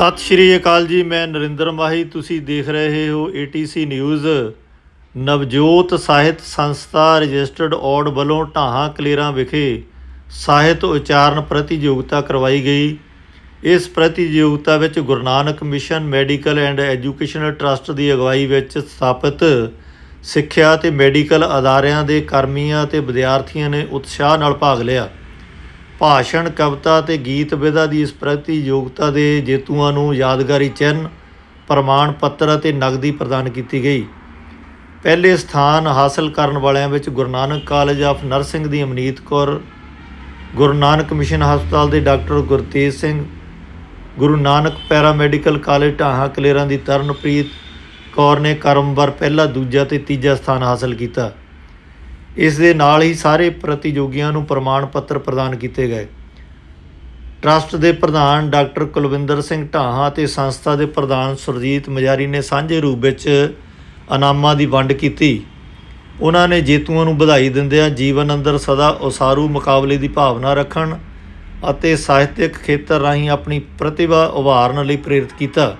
ਸਤਿ ਸ਼੍ਰੀ ਅਕਾਲ ਜੀ, ਮੈਂ ਨਰਿੰਦਰ ਮਾਹੀ। ਤੁਸੀਂ ਦੇਖ ਰਹੇ ਹੋ ATC ਨਿਊਜ਼ ਨਵਜੋਤ ਸਾਹਿਤ ਸੰਸਥਾ ਰਜਿਸਟਰਡ ਔਡ ਵੱਲੋਂ ਢਾਹਾਂ ਕਲੇਰਾਂ ਵਿਖੇ ਸਾਹਿਤ ਉਚਾਰਨ ਪ੍ਰਤੀਯੋਗਤਾ ਕਰਵਾਈ ਗਈ। ਇਸ ਪ੍ਰਤੀਯੋਗਤਾ ਵਿੱਚ Guru Nanak mission medical and educational trust ਦੀ ਅਗਵਾਈ ਵਿੱਚ ਸਥਾਪਿਤ ਸਿੱਖਿਆ ਤੇ ਮੈਡੀਕਲ ਅਦਾਰਿਆਂ ਦੇ ਕਰਮੀਆਂ ਤੇ ਵਿਦਿਆਰਥੀਆਂ ਨੇ ਉਤਸ਼ਾਹ ਨਾਲ ਭਾਗ ਲਿਆ। ਭਾਸ਼ਣ, ਕਵਿਤਾ ਤੇ ਗੀਤ ਵਿਧਾ ਦੀ ਇਸ ਪ੍ਰਤੀਯੋਗਤਾ ਦੇ ਜੇਤੂਆਂ ਨੂੰ ਯਾਦਗਾਰੀ ਚਿੰਨ੍ਹ ਪ੍ਰਮਾਣ ਪੱਤਰ ਅਤੇ ਨਗਦੀ ਪ੍ਰਦਾਨ ਕੀਤੀ ਗਈ। ਪਹਿਲੇ ਸਥਾਨ ਹਾਸਲ ਕਰਨ ਵਾਲਿਆਂ ਵਿੱਚ Guru Nanak college of nursing the Amneet Kaur, Guru Nanak mission ਹਸਪਤਾਲ ਦੇ doctor Gurtej Singh, Guru Nanak paramedical college Dhahan Kaleran ਦੀ ਤਰਨਪ੍ਰੀਤ ਕੌਰ ਨੇ ਕਰਮਵਾਰ ਪਹਿਲਾ, ਦੂਜਾ ਤੇ ਤੀਜਾ ਸਥਾਨ ਹਾਸਲ ਕੀਤਾ। ਇਸ ਦੇ ਨਾਲ ਹੀ ਸਾਰੇ ਪ੍ਰਤੀਯੋਗੀਆਂ ਨੂੰ ਪ੍ਰਮਾਣ ਪੱਤਰ ਪ੍ਰਦਾਨ ਕੀਤੇ ਗਏ। ਟਰਸਟ ਦੇ ਪ੍ਰਧਾਨ ਡਾਕਟਰ ਕੁਲਵਿੰਦਰ ਸਿੰਘ ਢਾਹਾਂ ਅਤੇ ਸੰਸਥਾ ਦੇ ਪ੍ਰਧਾਨ ਸੁਰਜੀਤ ਮਜਾਰੀ ਨੇ ਸਾਂਝੇ ਰੂਪ ਵਿੱਚ ਇਨਾਮਾਂ ਦੀ ਵੰਡ ਕੀਤੀ। ਉਹਨਾਂ ਨੇ ਜੇਤੂਆਂ ਨੂੰ ਵਧਾਈ ਦਿੰਦਿਆਂ ਜੀਵਨ ਅੰਦਰ ਸਦਾ ਉਸਾਰੂ ਮੁਕਾਬਲੇ ਦੀ ਭਾਵਨਾ ਰੱਖਣ ਅਤੇ ਸਾਹਿਤਿਕ ਖੇਤਰ ਰਾਹੀਂ ਆਪਣੀ ਪ੍ਰਤਿਭਾ ਉਭਾਰਨ ਲਈ ਪ੍ਰੇਰਿਤ ਕੀਤਾ।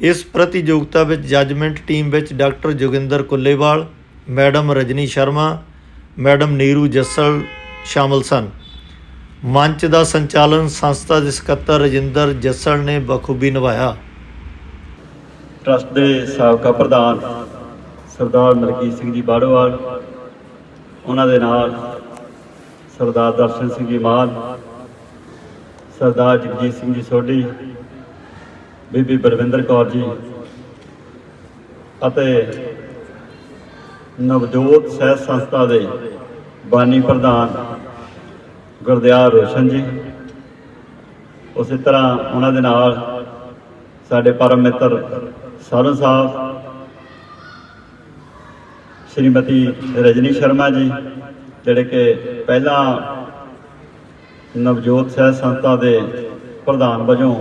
ਇਸ ਪ੍ਰਤੀਯੋਗਤਾ ਵਿੱਚ ਜੱਜਮੈਂਟ ਟੀਮ ਵਿੱਚ doctor Joginder Kullewal madam Rajni Sharma, madam Neeru Jassal ਸ਼ਾਮਲ ਸਨ। ਮੰਚ ਦਾ ਸੰਚਾਲਨ ਸੰਸਥਾ ਦੇ ਸਕੱਤਰ ਰਜਿੰਦਰ ਜੱਸਲ ਨੇ ਬਖੂਬੀ ਨਿਭਾਇਆ। ਟਰਸਟ ਦੇ ਸਾਬਕਾ ਪ੍ਰਧਾਨ ਸਰਦਾਰ ਨਰਜੀਤ ਸਿੰਘ ਜੀ ਬਾੜੋਵਾਲ, ਉਹਨਾਂ ਦੇ ਨਾਲ ਸਰਦਾਰ ਦਰਸ਼ਨ ਸਿੰਘ ਜੀ ਮਾਨ, ਸਰਦਾਰ ਜਗਜੀਤ ਸਿੰਘ ਜੀ ਸੋਢੀ, ਬੀਬੀ ਬਲਵਿੰਦਰ ਕੌਰ ਜੀ ਅਤੇ ਨਵਜੋਤ ਸਹਿਤ ਸੰਸਥਾ ਦੇ ਬਾਨੀ ਪ੍ਰਧਾਨ ਗੁਰਦਿਆਲ ਰੋਸ਼ਨ ਜੀ। ਉਸੇ ਤਰ੍ਹਾਂ ਉਹਨਾਂ ਦੇ ਨਾਲ ਸਾਡੇ ਪਰਮ ਮਿੱਤਰ ਸਾਰਨ ਸਾਹਿਬ, ਸ਼੍ਰੀਮਤੀ ਰਜਨੀ ਸ਼ਰਮਾ ਜੀ, ਜਿਹੜੇ ਕਿ ਪਹਿਲਾਂ ਨਵਜੋਤ ਸਹਿਤ ਸੰਸਥਾ ਦੇ ਪ੍ਰਧਾਨ ਵਜੋਂ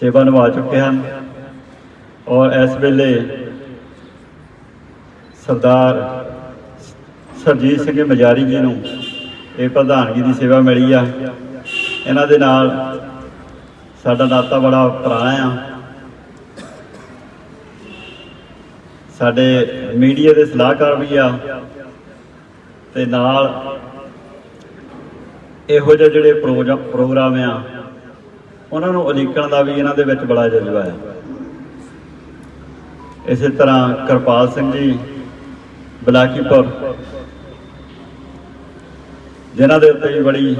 ਸੇਵਾ ਨਿਭਾ ਚੁੱਕੇ ਹਨ। ਔਰ ਇਸ ਵੇਲੇ ਸਰਦਾਰ ਸਰਜੀਤ ਸਿੰਘ ਮਜਾਰੀ ਜੀ ਨੂੰ ਇਹ ਪ੍ਰਧਾਨਗੀ ਦੀ ਸੇਵਾ ਮਿਲੀ ਆ। ਇਹਨਾਂ ਦੇ ਨਾਲ ਸਾਡਾ ਨਾਤਾ ਬੜਾ ਪੁਰਾਣਾ ਆ। ਸਾਡੇ ਮੀਡੀਆ ਦੇ ਸਲਾਹਕਾਰ ਵੀ ਆ। ਤੇ ਨਾਲ ਇਹੋ ਜਿਹੇ ਜਿਹੜੇ ਪ੍ਰੋਗਰਾਮ ਪ੍ਰੋਗਰਾਮ ਆ, ਉਹਨਾਂ ਨੂੰ ਉਲੀਕਣ ਦਾ ਵੀ ਇਹਨਾਂ ਦੇ ਵਿੱਚ ਬੜਾ ਜਜ਼ਬਾ ਆ। ਇਸੇ ਤਰ੍ਹਾਂ ਕਿਰਪਾਲ ਸਿੰਘ ਜੀ ਬਲਾਕੀਪੁਰ ਜਿਨ੍ਹਾਂ ਦੇ ਉੱਤੇ ਬੜੀ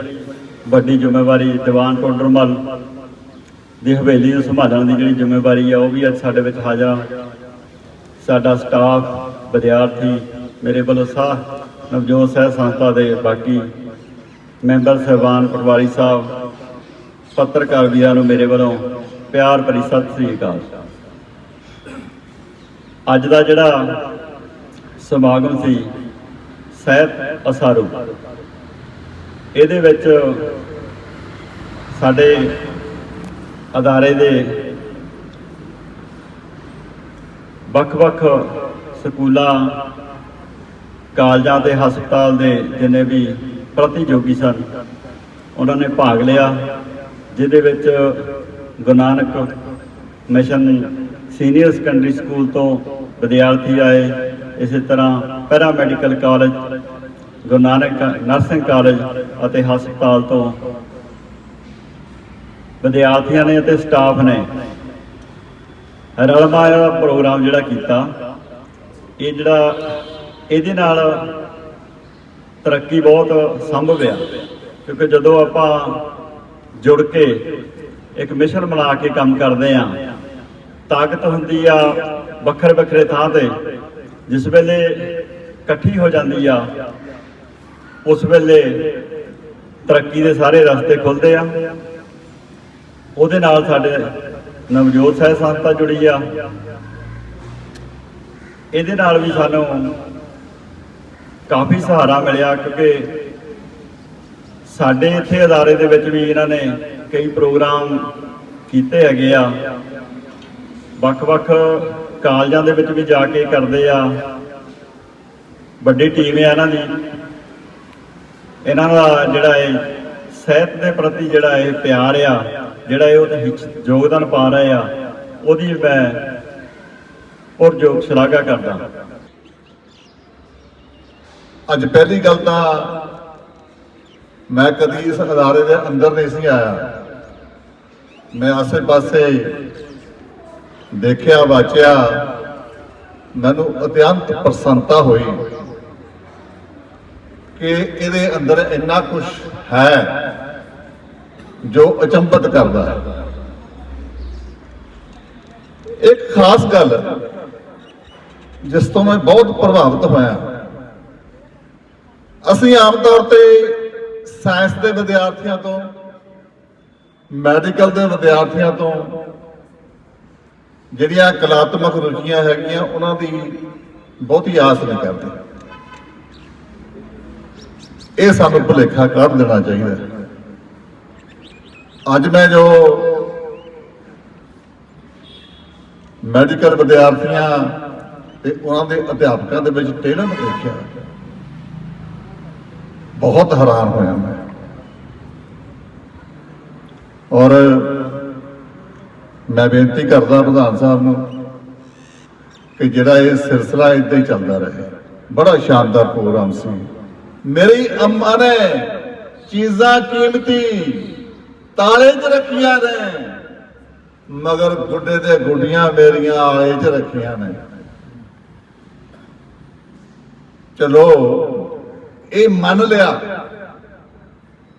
ਵੱਡੀ ਜ਼ਿੰਮੇਵਾਰੀ ਦੀਵਾਨ ਟੋਡਰਮਲ ਦੀ ਹਵੇਲੀ ਨੂੰ ਸੰਭਾਲਣ ਦੀ ਜਿਹੜੀ ਜ਼ਿੰਮੇਵਾਰੀ ਆ, ਉਹ ਵੀ ਅੱਜ ਸਾਡੇ ਵਿੱਚ ਹਾਜ਼ਰ ਸਾਡਾ ਸਟਾਫ, ਵਿਦਿਆਰਥੀ, ਮੇਰੇ ਵੱਲੋਂ ਸਾਹ ਨਵਜੋਤ ਸਹਿ ਸੰਸਥਾ ਦੇ ਬਾਕੀ ਮੈਂਬਰ ਸਹਿਬਾਨ ਪਟਵਾਰੀ ਸਾਹਿਬ, ਪੱਤਰਕਾਰ ਵੀਰਾਂ ਨੂੰ ਮੇਰੇ ਵੱਲੋਂ ਪਿਆਰ ਭਰੀ ਸਤਿ ਸ੍ਰੀ ਅਕਾਲ। ਅੱਜ ਦਾ ਜਿਹੜਾ ਸਮਾਗਮ ਸੀ, ਸਹਿਤ ਅਸਾਰੂ। ਇਹਦੇ ਵਿੱਚ ਸਾਡੇ ਅਦਾਰੇ ਦੇ ਵੱਖ-ਵੱਖ ਸਕੂਲਾਂ, ਕਾਲਜਾਂ ਤੇ ਹਸਪਤਾਲ ਦੇ ਜਿੰਨੇ ਵੀ ਪ੍ਰਤੀਯੋਗੀ ਸਨ, ਉਹਨਾਂ ਨੇ ਭਾਗ ਲਿਆ, ਜਿਹਦੇ ਵਿੱਚ Guru Nanak mission senior secondary school ਤੋਂ ਵਿਦਿਆਰਥੀ ਆਏ। ਇਸੇ ਤਰ੍ਹਾਂ paramedical college Guru Nanak nursing college ਅਤੇ ਹਸਪਤਾਲ ਤੋਂ ਵਿਦਿਆਰਥੀਆਂ ਨੇ ਅਤੇ ਸਟਾਫ ਨੇ ਰਲ ਰਲਮਾ ਪ੍ਰੋਗਰਾਮ ਜਿਹੜਾ ਕੀਤਾ, ਇਹ ਜਿਹੜਾ, ਇਹਦੇ ਨਾਲ ਤਰੱਕੀ ਬਹੁਤ ਸੰਭਵ ਆ, ਕਿਉਂਕਿ ਜਦੋਂ ਆਪਾਂ ਜੁੜ ਕੇ ਇੱਕ ਮਿਸ਼ਨ ਬਣਾ ਕੇ ਕੰਮ ਕਰਦੇ ਆ, ਤਾਕਤ ਹੁੰਦੀ ਆ ਵੱਖਰੇ ਵੱਖਰੇ ਥਾਂ ਤੇ ਜਿਸ ਵੇਲੇ ਇਕੱਠੀ ਹੋ ਜਾਂਦੀ ਆ, ਉਸ ਵੇਲੇ ਤਰੱਕੀ ਦੇ ਸਾਰੇ ਰਸਤੇ ਖੁੱਲਦੇ ਆ। ਉਹਦੇ ਨਾਲ ਸਾਡੇ ਨਵਜੋਤ ਸਾਹਿਬ ਸੰਸਥਾ ਜੁੜੀ ਆ। ਇਹਦੇ ਨਾਲ ਵੀ ਸਾਨੂੰ ਕਾਫੀ ਸਹਾਰਾ ਮਿਲਿਆ ਕਿਉਂਕਿ ਸਾਡੇ ਇੱਥੇ ਅਦਾਰੇ ਦੇ ਵਿੱਚ ਵੀ ਇਹਨਾਂ ਨੇ ਕਈ ਪ੍ਰੋਗਰਾਮ ਕੀਤੇ ਹੈਗੇ ਆ। ਵੱਖ-ਵੱਖ ਕਾਲਜਾਂ ਦੇ ਵਿੱਚ ਵੀ ਜਾ ਕੇ ਕਰਦੇ ਆ। ਵੱਡੀ ਟੀਮ ਹੈ ਇਹਨਾਂ ਦੀ। ਇਹਨਾਂ ਦਾ ਜਿਹੜਾ ਇਹ ਸਿਹਤ ਦੇ ਪ੍ਰਤੀ ਜਿਹੜਾ ਇਹ ਪਿਆਰ ਆ, ਜਿਹੜਾ ਇਹ ਉਹਦੇ ਵਿੱਚ ਯੋਗਦਾਨ ਪਾ ਰਹੇ ਆ, ਉਹਦੀ ਮੈਂ ਪੁਰਜੋਗ ਸ਼ਲਾਘਾ ਕਰਦਾ। ਅੱਜ ਪਹਿਲੀ ਗੱਲ ਤਾਂ ਮੈਂ ਕਦੀ ਇਸ ਅਦਾਰੇ ਦੇ ਅੰਦਰ ਨਹੀਂ ਸੀ ਆਇਆ। ਮੈਂ ਆਸੇ-ਪਾਸੇ ਦੇਖਿਆ ਵਾਚਿਆ, ਮੈਨੂੰ ਅਤਿਅੰਤ ਪ੍ਰਸੰਨਤਾ ਹੋਈ ਕਿ ਇਹਦੇ ਅੰਦਰ ਇੰਨਾ ਕੁਝ ਹੈ ਜੋ ਅਚੰਭਤ ਕਰਦਾ ਹੈ। ਇੱਕ ਖਾਸ ਗੱਲ ਜਿਸ ਤੋਂ ਮੈਂ ਬਹੁਤ ਪ੍ਰਭਾਵਿਤ ਹੋਇਆ। ਅਸੀਂ ਆਮ ਤੌਰ ਤੇ ਸਾਇੰਸ ਦੇ ਵਿਦਿਆਰਥੀਆਂ ਤੋਂ, ਮੈਡੀਕਲ ਦੇ ਵਿਦਿਆਰਥੀਆਂ ਤੋਂ ਜਿਹੜੀਆਂ ਕਲਾਤਮਕ ਰੁਚੀਆਂ ਹੈਗੀਆਂ, ਉਹਨਾਂ ਦੀ ਬਹੁਤੀ ਆਸ ਨਹੀਂ ਕਰਦੇ। ਇਹ ਸਾਨੂੰ ਭੁਲੇਖਾ ਕੱਢ ਦੇਣਾ ਚਾਹੀਦਾ ਅੱਜ ਮੈਂ ਜੋ ਮੈਡੀਕਲ ਵਿਦਿਆਰਥੀਆਂ ਤੇ ਉਹਨਾਂ ਦੇ ਅਧਿਆਪਕਾਂ ਦੇ ਵਿੱਚ ਟੈਲੈਂਟ ਦੇਖਿਆ, ਬਹੁਤ ਹੈਰਾਨ ਹੋਇਆ ਮੈਂ। ਔਰ ਮੈਂ ਬੇਨਤੀ ਕਰਦਾ ਪ੍ਰਧਾਨ ਸਾਹਿਬ ਨੂੰ ਕਿ ਜਿਹੜਾ ਇਹ ਸਿਲਸਿਲਾ ਇਦਾਂ ਹੀ ਚੱਲਦਾ ਰਹੇ। ਬੜਾ ਸ਼ਾਨਦਾਰ ਪ੍ਰੋਗਰਾਮ ਸੀ। ਮੇਰੀ ਅੰਮਾ ਨੇ ਚੀਜ਼ਾਂ ਕੀਮਤੀ ਤਾਲੇ 'ਚ ਰੱਖੀਆਂ ਨੇ, ਮਗਰ ਗੁੱਡੇ ਤੇ ਗੁੱਡੀਆਂ ਮੇਰੀਆਂ ਆਲੇ 'ਚ ਰੱਖੀਆਂ ਨੇ। ਚਲੋ, ਇਹ ਮੰਨ ਲਿਆ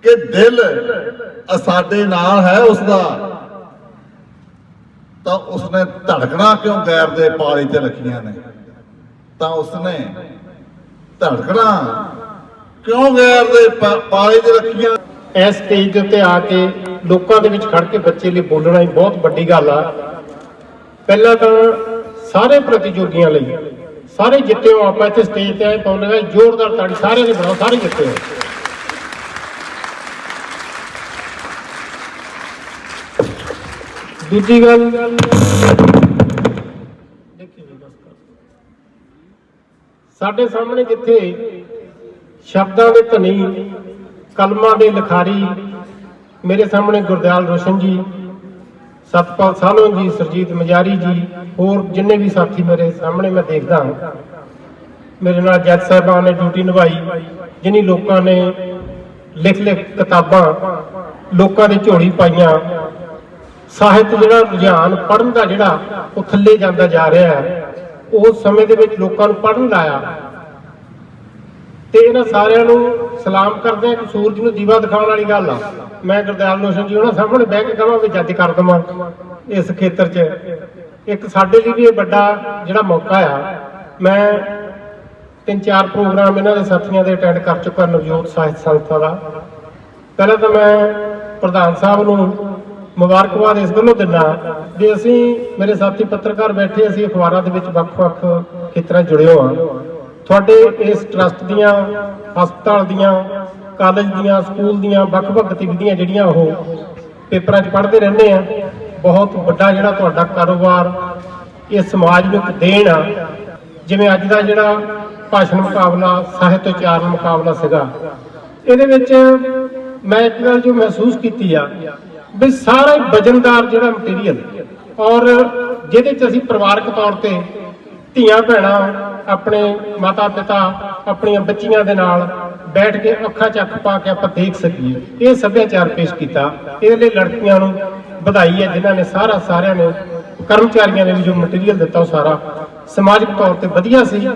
ਕਿ ਦਿਲ ਸਾਡੇ ਨਾਲ ਹੈ ਉਸ ਦਾ ਤਾਂ ਉਸਨੇ ਧੜਕਣਾ ਕਿਉਂ ਗੈਰ ਦੇ ਪਾਲੇ ਤੇ ਰੱਖੀਆਂ ਨੇ? ਤਾਂ ਉਸਨੇ ਧੜਕਣਾ ਕਿਉਂ ਗੈਰ ਦੇ ਪਾ- ਤੇ ਰੱਖੀਆਂ? ਇਸ ਸਟੇਜ ਦੇ ਉੱਤੇ ਆ ਕੇ ਲੋਕਾਂ ਦੇ ਵਿੱਚ ਖੜ ਕੇ ਬੱਚੇ ਲਈ ਬੋਲਣਾ ਹੀ ਬਹੁਤ ਵੱਡੀ ਗੱਲ ਆ। ਪਹਿਲਾਂ ਤਾਂ ਸਾਰੇ ਪ੍ਰਤੀਯੋਗੀਆਂ ਲਈ ਸਾਰੇ ਜਿੱਤੇ ਹੋ ਆਪਾਂ ਇੱਥੇ ਸਟੇਜ ਤੇ ਆਏ, ਪਾਉਂਦੇ ਜ਼ੋਰਦਾਰ ਤਾੜੀ, ਸਾਰਿਆਂ ਦੀ ਬਣਾਓ, ਸਾਰੇ ਜਿੱਤੇ ਹੋ ਦੂਜੀ ਗੱਲ। ਸਾਡੇ ਸਾਹਮਣੇ ਜਿੱਥੇ ਸ਼ਬਦਾਂ ਦੇ ਧਨੀ, ਕਲਮਾਂ ਦੇ ਲਿਖਾਰੀ, ਮੇਰੇ ਸਾਹਮਣੇ ਗੁਰਦਿਆਲ ਰੋਸ਼ਨ ਜੀ, ਸਤਪਾਲ ਸਾਲੋਂ ਜੀ, ਸਰਜੀਤ ਮਜਾਰੀ ਜੀ, ਹੋਰ ਜਿੰਨੇ ਵੀ ਸਾਥੀ ਮੇਰੇ ਸਾਹਮਣੇ ਮੈਂ ਦੇਖਦਾ ਹਾਂ, ਮੇਰੇ ਨਾਲ ਜੱਜ ਸਾਹਿਬਾਨ ਨੇ ਡਿਊਟੀ ਨਿਭਾਈ, ਜਿਨੀ ਲੋਕਾਂ ਨੇ ਲਿਖ ਲਿਖ ਕਿਤਾਬਾਂ ਲੋਕਾਂ ਦੇ ਝੋਲੀ ਪਾਈਆਂ ਸਾਹਿਤ ਜਿਹੜਾ ਰੁਝਾਨ ਪੜ੍ਹਨ ਦਾ ਜਿਹੜਾ ਉਹ ਥੱਲੇ ਜਾਂਦਾ ਜਾ ਰਿਹਾ ਹੈ ਉਸ ਸਮੇਂ ਦੇ ਵਿੱਚ ਲੋਕਾਂ ਨੂੰ ਪੜ੍ਹਨ ਲਾਇਆ। ਤੇ ਇਹਨਾਂ ਸਾਰਿਆਂ ਨੂੰ ਸਲਾਮ ਕਰਦੇ ਆ ਕਿ ਸੂਰਜ ਨੂੰ ਦੀਵਾ ਦਿਖਾਉਣ ਵਾਲੀ ਗੱਲ ਆ। ਮੈਂ ਗੁਰਦਿਆਲ ਲੋਸ਼ਨ ਜੀ ਉਹਨਾਂ ਸਾਹਮਣੇ ਬਹਿ ਕੇ ਕਹਾਂ ਵੀ ਜੱਜ ਕਰ ਦਵਾਂ ਇਸ ਖੇਤਰ 'ਚ। ਇੱਕ ਸਾਡੇ ਲਈ ਵੀ ਇਹ ਵੱਡਾ ਜਿਹੜਾ ਮੌਕਾ ਆ। ਮੈਂ ਤਿੰਨ ਚਾਰ ਪ੍ਰੋਗਰਾਮ ਇਹਨਾਂ ਦੇ ਸਾਥੀਆਂ ਦੇ ਅਟੈਂਡ ਕਰ ਚੁੱਕਾ, ਨਵਜੋਤ ਸਾਹਿਤ ਸੰਸਥਾ ਦਾ। ਪਹਿਲਾਂ ਤਾਂ ਮੈਂ ਪ੍ਰਧਾਨ ਸਾਹਿਬ ਨੂੰ ਮੁਬਾਰਕਬਾਦ ਇਸ ਗੱਲੋਂ ਦਿੰਦਾ ਵੀ ਅਸੀਂ ਮੇਰੇ ਸਾਥੀ ਪੱਤਰਕਾਰ ਬੈਠੇ ਅਸੀਂ ਅਖਬਾਰਾਂ ਦੇ ਵਿੱਚ ਵੱਖ-ਵੱਖ ਖੇਤਰਾਂ 'ਚ ਜੁੜੇ ਹੋ। ਆ ਤੁਹਾਡੇ ਇਸ ਟਰਸਟ ਦੀਆਂ, ਹਸਪਤਾਲ ਦੀਆਂ ਕਾਲਜ ਦੀਆਂ ਸਕੂਲ ਦੀਆਂ ਵੱਖ-ਵੱਖ ਗਤੀਵਿਧੀਆਂ ਜਿਹੜੀਆਂ ਉਹ ਪੇਪਰਾਂ 'ਚ ਪੜ੍ਹਦੇ ਰਹਿੰਦੇ ਆ ਬਹੁਤ ਵੱਡਾ ਜਿਹੜਾ ਤੁਹਾਡਾ ਕਾਰੋਬਾਰ ਇਹ ਸਮਾਜ ਨੂੰ ਇੱਕ ਦੇਣ ਆ। ਜਿਵੇਂ ਅੱਜ ਦਾ ਜਿਹੜਾ ਭਾਸ਼ਣ ਮੁਕਾਬਲਾ, ਸਾਹਿਤ ਉਚਾਰਨ ਮੁਕਾਬਲਾ ਸੀਗਾ। ਇਹਦੇ ਵਿੱਚ ਮੈਂ ਇੱਕ ਗੱਲ ਜੋ ਮਹਿਸੂਸ ਕੀਤੀ ਆ ਵੀ ਸਾਰਾ ਹੀ ਵਜਨਦਾਰ ਜਿਹੜਾ ਮਟੀਰੀਅਲ ਔਰ ਜਿਹਦੇ ਚ ਅਸੀਂ ਪਰਿਵਾਰਕ ਤੌਰ ਤੇ ਧੀਆਂ ਭੈਣਾਂ, ਆਪਣੇ ਮਾਤਾ ਪਿਤਾ ਆਪਣੀਆਂ ਬੱਚੀਆਂ ਦੇ ਨਾਲ ਬੈਠ ਕੇ ਅੱਖਾਂ 'ਚ ਅੱਖ ਪਾ ਕੇ ਆਪਾਂ ਦੇਖ ਸਕੀਏ। ਇਹ ਸੱਭਿਆਚਾਰ ਪੇਸ਼ ਕੀਤਾ। ਇਹਦੇ ਲਈ ਲੜਕੀਆਂ ਨੂੰ ਵਧਾਈ ਹੈ, ਜਿਨ੍ਹਾਂ ਨੇ ਸਾਰਾ ਸਾਰਿਆਂ ਨੇ, ਕਰਮਚਾਰੀਆਂ ਨੇ ਵੀ ਜੋ ਮਟੀਰੀਅਲ ਦਿੱਤਾ ਉਹ ਸਾਰਾ ਸਮਾਜਿਕ ਤੌਰ ਤੇ ਵਧੀਆ ਸੀ।